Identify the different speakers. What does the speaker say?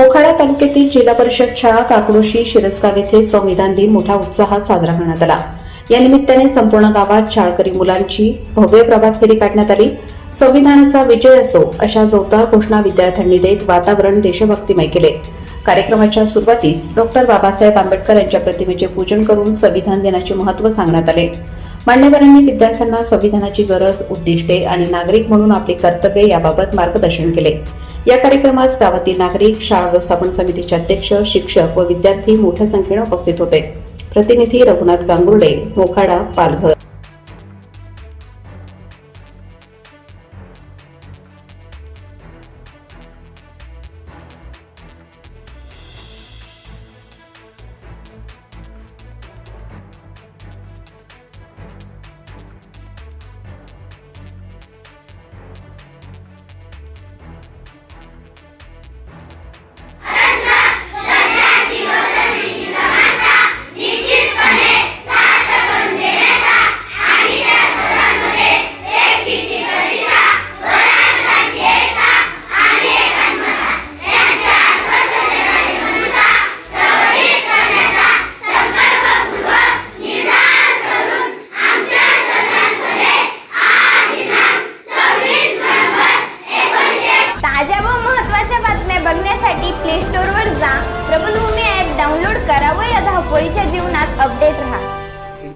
Speaker 1: तालुक्यातील जिल्हा परिषद शाळा काकडोशी शिरसगाव येथे संविधान दिन मोठ्या उत्साहात साजरा करण्यात आला. या निमित्ताने संपूर्ण गावात शाळकरी मुलांची भव्य प्रभात फेरी काढण्यात आली. संविधानाचा विजय असो अशा जोरदार घोषणा विद्यार्थ्यांनी देत वातावरण देशभक्तिमय केले. कार्यक्रमाच्या सुरुवातीस डॉक्टर बाबासाहेब आंबेडकर यांच्या प्रतिमेचे पूजन करून संविधान दिनाचे महत्त्व सांगण्यात आले. मान्यवरांनी विद्यार्थ्यांना संविधानाची गरज उद्दिष्टे आणि नागरिक म्हणून आपली कर्तव्ये याबाबत मार्गदर्शन केले. या कार्यक्रमास गावातील नागरिक शाळा व्यवस्थापन समितीचे अध्यक्ष शिक्षक व विद्यार्थी मोठ्या संख्येने उपस्थित होते. प्रतिनिधी रघुनाथ गांगुर्डे मोखाडा पालघर.
Speaker 2: प्ले स्टोअरवर जा. प्रबलभूमी ॲप डाउनलोड करा व या धावपळीच्या जीवनात अपडेट राहा.